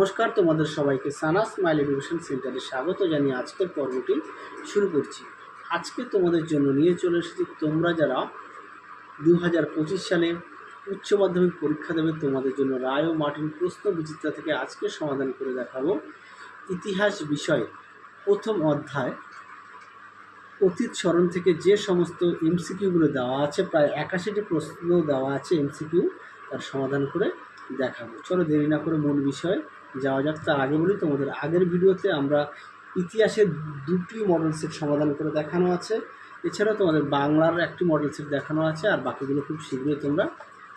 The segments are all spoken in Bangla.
নমস্কার, তোমাদের সবাইকে সানা স্মাইল এডুকেশন সেন্টারে স্বাগত জানিয়ে আজকের পর্বটি শুরু করছি। আজকে তোমাদের জন্য নিয়ে চলে এসেছি, তোমরা যারা দু হাজার পঁচিশ সালে উচ্চ মাধ্যমিক পরীক্ষা দেবে, তোমাদের জন্য রায় ও মার্টিন প্রশ্ন বিচিত্রা থেকে আজকে সমাধান করে দেখাবো। ইতিহাস বিষয়ে প্রথম অধ্যায়, অতীত স্মরণ থেকে যে সমস্ত এমসিকিউগুলো দেওয়া আছে, প্রায় একাশিটি প্রশ্ন দেওয়া আছে এমসিকিউ, তার সমাধান করে দেখাবো। চলো দেরি না করে মূল বিষয়ে যাওয়া যাক। তার আগে বলি তোমাদের, আগের ভিডিওতে আমরা ইতিহাসের দুটি মডেল সেট সমাধান করে দেখানো আছে। এছাড়াও তোমাদের বাংলার একটি মডেল সেট দেখানো আছে, আর বাকিগুলো খুব শীঘ্রই তোমরা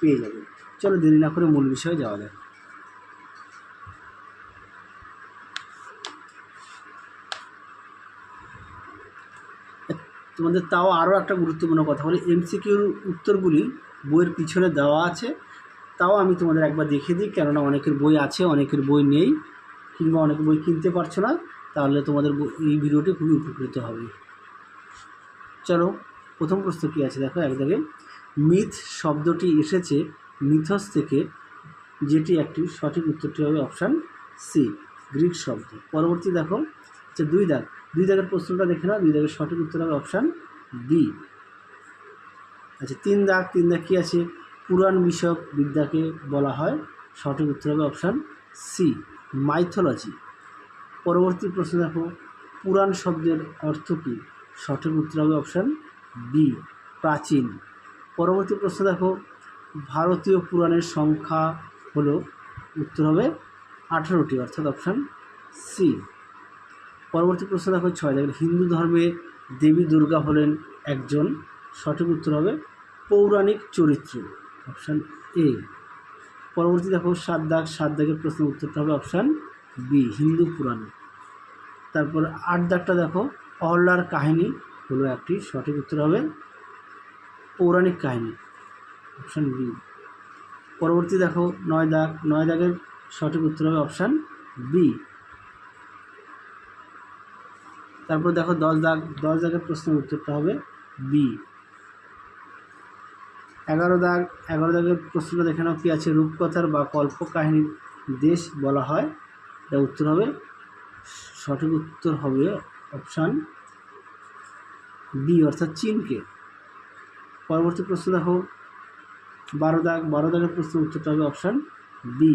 পেয়ে যাবে। চলো দেরি না করে মূল বিষয়ে যাওয়া যাক। তোমাদের তাও আরও একটা গুরুত্বপূর্ণ কথা বলি। এমসিকিউর উত্তরগুলি বইয়ের পিছনে দেওয়া আছে। তাও আমি তোমাদের একবার দেখিয়ে দিই, কেননা অনেকের বই আছে, অনেকের বই নেই, কিংবা অনেকে বই কিনতে পারছ না, তাহলে তোমাদের এই ভিডিওটি খুবই উপকৃত হবে। চলো, প্রথম প্রশ্ন কী আছে? দেখো, এক মিথ শব্দটি এসেছে মিথস থেকে, যেটি একটি সঠিক উত্তরটি হবে অপশান সি, গ্রিক শব্দ। পরবর্তী দেখো আচ্ছা দুই দাগ, দুই দাগের প্রশ্নটা দেখে নাও, দুই দাগের সঠিক উত্তর হবে অপশান বি আচ্ছা তিন দাগ তিন দাগ কী আছে? পুরাণ বিষয়ক বিদ্যাকে বলা হয়। সঠিক উত্তর হবে অপশান সি মাইথোলজি পরবর্তী প্রশ্ন দেখো, পুরাণ শব্দের অর্থ কী? সঠিক উত্তর হবে অপশান বি প্রাচীন। পরবর্তী প্রশ্ন দেখো, ভারতীয় পুরাণের সংখ্যা হলো, উত্তর হবে আঠেরোটি, অর্থাৎ অপশান সি পরবর্তী প্রশ্ন দেখো ছয় দেখেন হিন্দু ধর্মে দেবী দুর্গা হলেন একজন। সঠিক উত্তর হবে পৌরাণিক চরিত্র। অপশান এ পরবর্তী দেখো সাত দাগ, সাত দাগের প্রশ্নের উত্তরটা হবে অপশান বি হিন্দু পুরাণে। তারপর আট দাগটা দেখো অহল্লার কাহিনী হলো একটি সঠিক উত্তর হবে পৌরাণিক কাহিনী অপশান বি পরবর্তী দেখো নয় দাগ, নয় দাগের সঠিক উত্তর হবে অপশান বি তারপর দেখো দশ দাগ, দশ দাগের প্রশ্নের উত্তরটা হবে বি এগারো দাগ, এগারো দাগের প্রশ্নটা দেখে নাও কী আছে। রূপকথার বা কল্প কল্পকাহিনীর দেশ বলা হয়। এটা উত্তর হবে, সঠিক উত্তর হবে অপশান বি অর্থাৎ চীনকে। পরবর্তী প্রশ্ন দেখো, বারো দাগ, বারো দাগের প্রশ্ন উত্তরটা হবে option B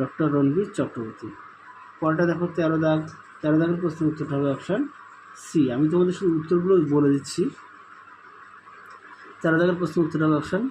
doctor Ranbir Chakraborty. পরটা দেখো, তেরো দাগ, তেরো দাগের প্রশ্ন উত্তরটা হবে অপশান সি আমি তোমাদের শুধু উত্তরগুলো বলে দিচ্ছি। তেরো দাগের প্রশ্ন উত্তর হবে অপশান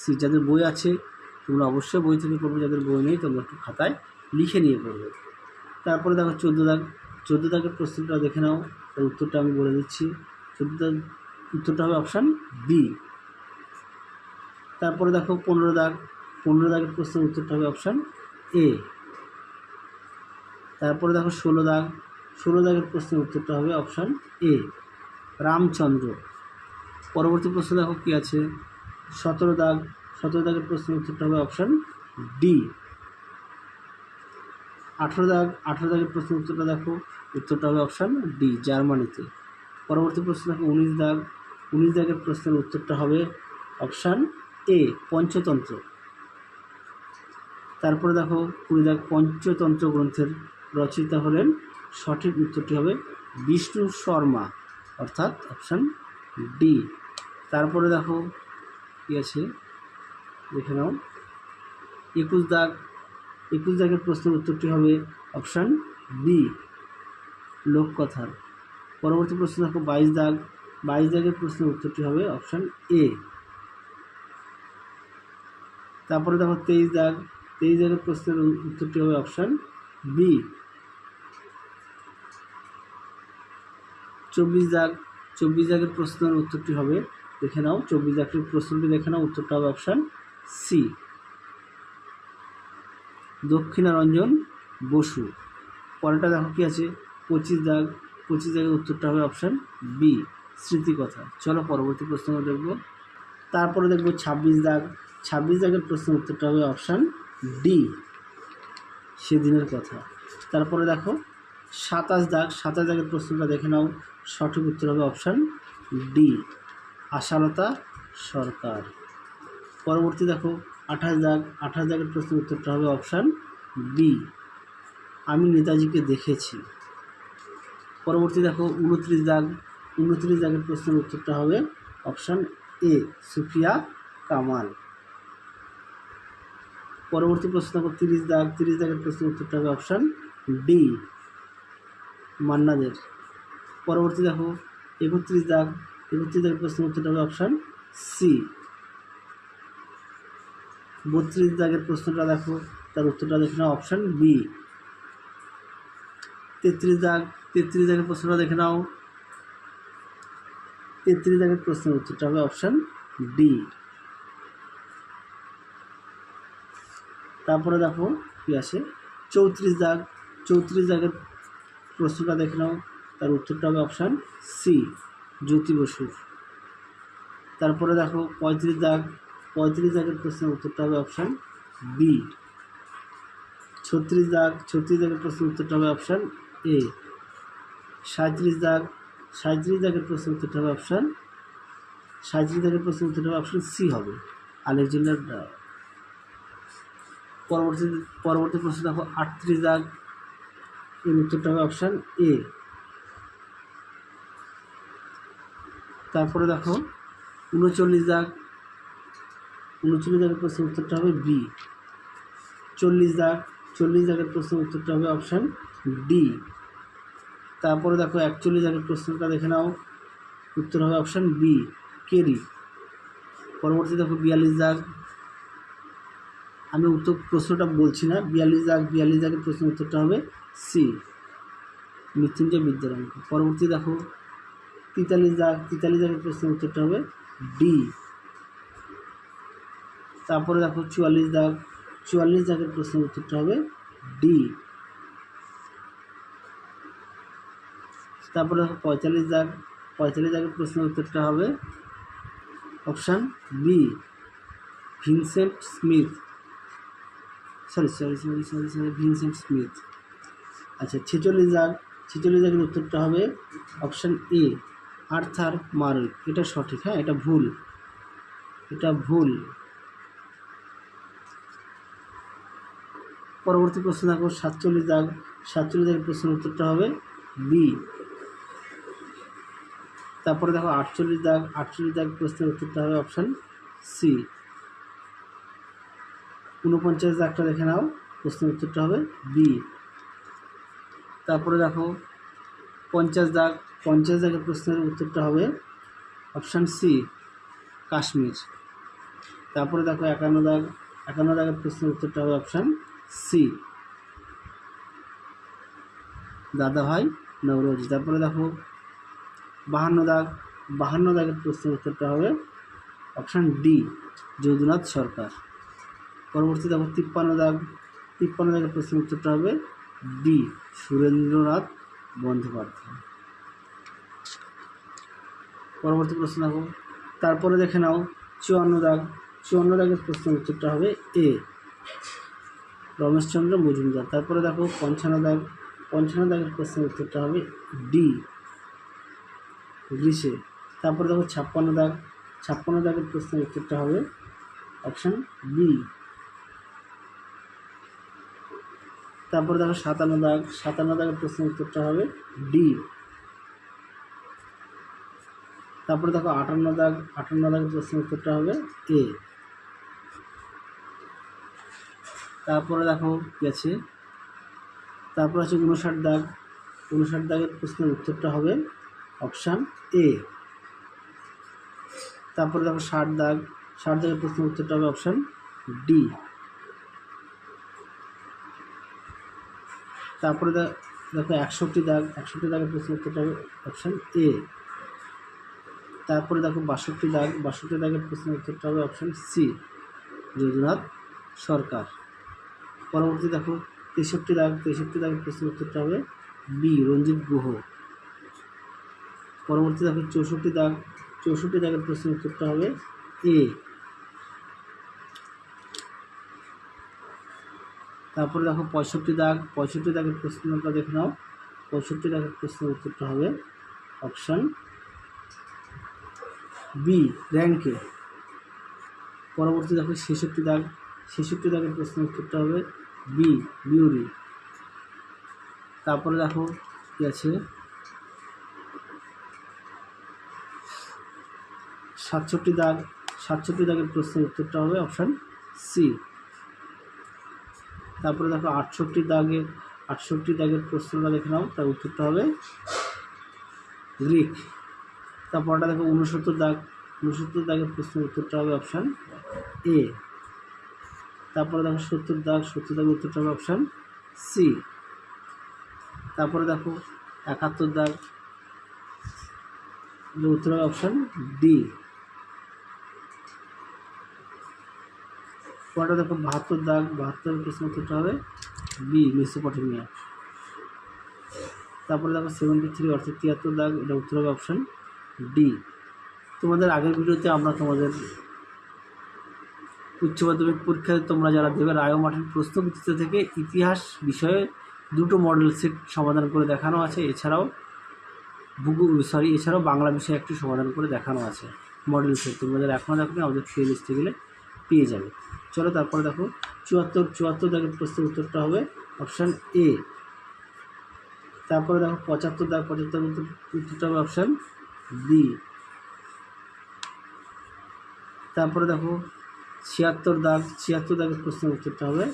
সি যাদের বই আছে, তোমরা অবশ্যই বই থেকে পড়বে, যাদের বই নেই, তোমরা একটু খাতায় লিখে নিয়ে পড়বে। তারপরে দেখো চোদ্দ দাগ, চোদ্দ দাগের প্রশ্নটা দেখে নাও, তার উত্তরটা আমি বলে দিচ্ছি। চোদ্দ দাগ, উত্তরটা হবে অপশান বি তারপরে দেখো পনেরো দাগ, পনেরো দাগের প্রশ্নের উত্তরটা হবে অপশান এ তারপরে দেখো ষোলো দাগ, ষোলো দাগের প্রশ্নের উত্তরটা হবে অপশান এ রামচন্দ্র। পরবর্তী প্রশ্ন দেখো কী আছে? সতেরো দাগ, সতেরো দাগের প্রশ্নের উত্তরটা হবে অপশান ডি আঠেরো দাগ, আঠেরো দাগের প্রশ্নের উত্তরটা দেখো, উত্তরটা হবে অপশান ডি জার্মানিতে। পরবর্তী প্রশ্ন দেখো, উনিশ দাগ, উনিশ দাগের প্রশ্নের উত্তরটা হবে অপশান এ পঞ্চতন্ত্র। তারপরে দেখো, কুড়ি দাগ পঞ্চতন্ত্র গ্রন্থের রচয়িতা হলেন, সঠিক উত্তরটি হবে বিষ্ণু শর্মা, অর্থাৎ অপশান ডি তারপরে দেখো কী আছে? দেখে নাও। একুশ দাগ, একুশ দাগের প্রশ্নের উত্তরটি হবে অপশান বি, লোককথার। পরবর্তী প্রশ্ন দেখো, বাইশ দাগ, বাইশ দাগের প্রশ্নের উত্তরটি হবে অপশান এ। তারপরে দেখো, তেইশ দাগ, তেইশ দাগের প্রশ্নের উত্তরটি হবে অপশান বি। চব্বিশ দাগ, চব্বিশ দাগের প্রশ্নের উত্তরটি হবে দেখে নাও, চব্বিশ দাগের প্রশ্নটি দেখে নাও, উত্তরটা হবে অপশান সি দক্ষিণারঞ্জন বসু। পরেরটা দেখো কী আছে, পঁচিশ দাগ, পঁচিশ দাগের উত্তরটা হবে অপশান বি স্মৃতিকথা। চলো পরবর্তী প্রশ্ন দেখব। তারপরে দেখব ছাব্বিশ দাগ, ছাব্বিশ দাগের প্রশ্নের উত্তরটা হবে অপশান ডি সেদিনের কথা। তারপরে দেখো, সাতাশ দাগ, সাতাশ দাগের প্রশ্নটা দেখে নাও, সঠিক উত্তর হবে অপশান ডি আশালতা সরকার। পরবর্তী দেখো, আঠাশ দাগ, আঠাশ দাগের প্রশ্নের উত্তরটা হবে অপশান বি। আমি নেতাজিকে দেখেছি। পরবর্তী দেখো, উনত্রিশ দাগ, উনত্রিশ দাগের প্রশ্নের উত্তরটা হবে অপশান এ, সুফিয়া কামাল। পরবর্তী প্রশ্ন দেখো, তিরিশ দাগ, তিরিশ দাগের প্রশ্নের উত্তরটা হবে অপশান ডি মান্নাদের পরবর্তী দেখো, একত্রিশ দাগ একত্রিশ দাগের প্রশ্নের উত্তরটা হবে অপশান সি বত্রিশ দাগের প্রশ্নটা দেখো, তার উত্তরটা দেখে নাও অপশান বি তেত্রিশ দাগ তেত্রিশ দাগের প্রশ্নটা দেখে নাও। তেত্রিশ দাগের প্রশ্নের উত্তরটা হবে অপশান ডি তারপরে দেখো কী আসে? চৌত্রিশ দাগ চৌত্রিশ দাগের প্রশ্নটা দেখে নাও, তার উত্তরটা হবে অপশান সি জ্যোতি বসুর। তারপরে দেখো পঁয়ত্রিশ দাগ, পঁয়ত্রিশ দাগের প্রশ্নের উত্তরটা হবে অপশান বি ছত্রিশ দাগ, ছত্রিশ দাগের প্রশ্নের উত্তরটা হবে অপশান এ সাঁত্রিশ দাগ সাঁত্রিশ দাগের প্রশ্নের উত্তরটা হবে অপশান সাঁত্রিশ দাগের প্রশ্নের উত্তরটা হবে অপশান সি হবে। আলেকজান্ডার ডার। পরবর্তী পরবর্তী প্রশ্ন দেখো আটত্রিশ দাগ, এর উত্তরটা হবে অপশান এ তারপরে দেখো, উনচল্লিশ দাগ, উনচল্লিশ দাগের প্রশ্নের উত্তরটা হবে বি চল্লিশ দাগ, চল্লিশ দাগের প্রশ্নের উত্তরটা হবে অপশান ডি তারপরে দেখো, একচল্লিশ দাগের প্রশ্নটা দেখে নাও, উত্তর হবে অপশান বি কেরি। পরবর্তী দেখো, বিয়াল্লিশ দাগ। আমি উত্তর, প্রশ্নটা বলছি না, বিয়াল্লিশ দাগ, বিয়াল্লিশ দাগের প্রশ্নের উত্তরটা হবে সি মৃত্যুঞ্জয় বিদ্যারঙ্ক পরবর্তী দেখো তেতাল্লিশ দাগ তেতাল্লিশ দাগের প্রশ্নের উত্তরটা হবে ডি তারপরে দেখো চুয়াল্লিশ দাগ, চুয়াল্লিশ দাগের প্রশ্নের উত্তরটা হবে ডি তারপরে দেখো পঁয়তাল্লিশ দাগ, পঁয়তাল্লিশ দাগের প্রশ্নের উত্তরটা হবে option B Vincent Smith. Sorry sorry sorry sorry sorry Vincent Smith. আচ্ছা ছেচল্লিশ দাগ, ছেচল্লিশ দাগের উত্তরটা হবে অপশান এ আর্থার মার্ক এটা সঠিক হ্যাঁ? এটা ভুল। এটা ভুল। পরবর্তী প্রশ্ন দেখো, সাতচল্লিশ দাগ, সাতচল্লিশ দাগের প্রশ্নের উত্তরটা হবে বি তারপরে দেখো, আটচল্লিশ দাগ আটচল্লিশ দাগ প্রশ্নের উত্তরটা হবে অপশান সি ঊনপঞ্চাশ দাগটা দেখে নাও, প্রশ্নের উত্তরটা হবে বি তারপরে দেখো, পঞ্চাশ দাগ পঞ্চাশ দাগের প্রশ্নের উত্তরটা হবে অপশান সি কাশ্মীর। তারপরে দেখো একান্ন দাগ একান্ন দাগের প্রশ্নের উত্তরটা হবে অপশান সি দাদা ভাই নবরোজি। তারপরে দেখো বাহান্ন দাগ বাহান্ন দাগের প্রশ্নের উত্তরটা হবে অপশান ডি যদুনাথ সরকার। পরবর্তী দেখো তিপ্পান্ন দাগ তিপ্পান্ন দাগের প্রশ্নের উত্তরটা হবে ডি সুরেন্দ্রনাথ বন্দ্যোপাধ্যায়। পরবর্তী প্রশ্ন দেখো। তারপরে দেখে নাও, চুয়ান্ন দাগ। চুয়ান্ন দাগের প্রশ্নের উত্তরটা হবে এ। রমেশচন্দ্র মজুমদার। তারপরে দেখো, পঞ্চান্ন দাগ। পঞ্চান্ন দাগের প্রশ্নের উত্তরটা হবে ডি। গ্রীষে তারপরে দেখো, ছাপ্পান্ন দাগ। ছাপ্পান্ন দাগের প্রশ্নের উত্তরটা হবে অপশান বি। তারপরে দেখো, সাতান্ন দাগ। সাতান্ন দাগের প্রশ্নের উত্তরটা হবে ডি। তারপরে দেখো আটান্ন দাগ, আটান্ন দাগের প্রশ্নের উত্তরটা হবে এ তারপরে দেখো আছে তারপর আছে উনষাট দাগ, উনষাট দাগের প্রশ্নের উত্তরটা হবে অপশান এ তারপরে দেখো ষাট দাগ, ষাট দাগের প্রশ্নের উত্তরটা হবে অপশান ডি তারপরে দেখো একষট্টি দাগ, একষট্টি দাগের প্রশ্নের উত্তরটা হবে অপশান এ তারপরে দেখো বাষট্টি দাগ, বাষট্টি দাগের প্রশ্নের উত্তরটা হবে অপশান সি যদুনাথ সরকার। পরবর্তী দেখো, তেষট্টি দাগ, তেষট্টি দাগের প্রশ্নের উত্তরটা হবে বি রঞ্জিত গুহ। পরবর্তী দেখো, চৌষট্টি দাগ, চৌষট্টি দাগের প্রশ্নের উত্তরটা হবে এ তারপরে দেখো, পঁয়ষট্টি দাগ, পঁয়ষট্টি দাগের প্রশ্নটা দেখে নাও। পঁয়ষট্টি দাগের প্রশ্নের উত্তরটা হবে অপশান বি র্যাঙ্কে পরবর্তী দেখো, ছেষট্টি দাগ। ছেষট্টি দাগের প্রশ্নের উত্তরটা হবে বি বিউরি তারপরে দেখো, কী আছে? সাতষট্টি দাগ। সাতষট্টি দাগের প্রশ্নের উত্তরটা হবে অপশান সি তারপরে দেখো, আটষট্টি দাগের আটষট্টি দাগের প্রশ্নটা দেখে নাও, তার উত্তরটা হবে গ্রিক তারপরটা দেখো উনসত্তর দাগ উনসত্তর দাগের প্রশ্নের উত্তরটা হবে অপশান এ তারপরে দেখো সত্তর দাগ, সত্তর দাগের উত্তরটা হবে অপশান সি তারপরে দেখো একাত্তর দাগ উত্তর হবে অপশান ডি পরটা দেখো বাহাত্তর দাগ বাহাত্তর প্রশ্ন উত্তরটা হবে বি মেসোপটেমিয়া তারপরে দেখো সেভেন্টি থ্রি অর্থাৎ তিয়াত্তর দাগ এটা উত্তর হবে অপশান ডি তোমাদের আগের ভিডিওতে আমরা তোমাদের উচ্চ মাধ্যমিক পরীক্ষায় তোমরা যারা দেবে রায় মাঠের প্রশ্নবিচিত্র থেকে ইতিহাস বিষয়ে দুটো মডেল সেট সমাধান করে দেখানো আছে। এছাড়াও ভূগোল সরি এছাড়াও বাংলা বিষয়ে একটি সমাধান করে দেখানো আছে মডেল সেট তোমরা যারা এখনও দেখো আমাদের প্লে লিস্টে গেলে পেয়ে যাবে। চলো তারপরে দেখো, চুয়াত্তর চুয়াত্তর দাগের প্রশ্নের উত্তরটা হবে অপশান এ তারপরে দেখো পঁচাত্তর দাগ পঁচাত্তর উত্তর উত্তরটা হবে অপশান বি তারপরে দেখো, ছিয়াত্তর দাগ, ছিয়াত্তর দাগের প্রশ্নের উত্তরটা হবে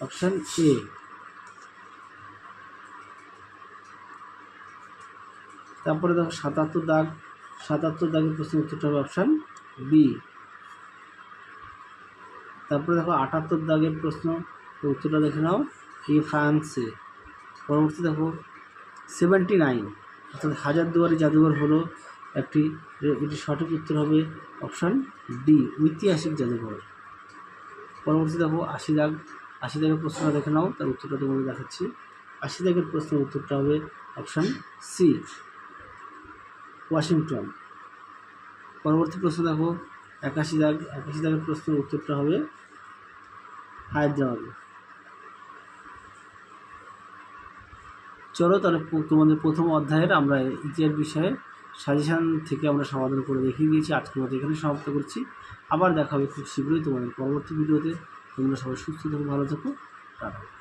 অপশান এ তারপরে দেখো, সাতাত্তর দাগ, সাতাত্তর দাগের প্রশ্নের উত্তরটা হবে অপশান বি তারপরে দেখো, আটাত্তর দাগের প্রশ্ন, উত্তরটা দেখে নাও এ ফ্রান্সে পরবর্তী দেখো সেভেন্টি নাইন অর্থাৎ হাজার হাজারদুয়ারি জাদুঘর হলো একটি এটি সঠিক উত্তর হবে অপশান ডি, ঐতিহাসিক জাদুঘর। পরবর্তী দেখো, আশি দাগ। আশি দাগের প্রশ্নটা দেখে নাও, তার উত্তরটা তোমাদের দেখাচ্ছি। আশি দাগের প্রশ্নের উত্তরটা হবে অপশান সি, ওয়াশিংটন। পরবর্তী প্রশ্ন দেখো, একাশি দাগ। একাশি দাগের প্রশ্নের উত্তরটা হবে হায়দ্রাবাদ। চলো তাহলে তোমাদের প্রথম অধ্যায়ের আমরা ইতিহাস বিষয়ে সাজেশান থেকে আমরা সমাধান করে দেখিয়ে দিয়েছি। আজকের মতো এখানে সমাপ্ত করছি। আবার দেখা হবে খুব শীঘ্রই তোমাদের পরবর্তী ভিডিওতে। তোমরা সবাই সুস্থ থাকো, ভালো থাকো। টাটা।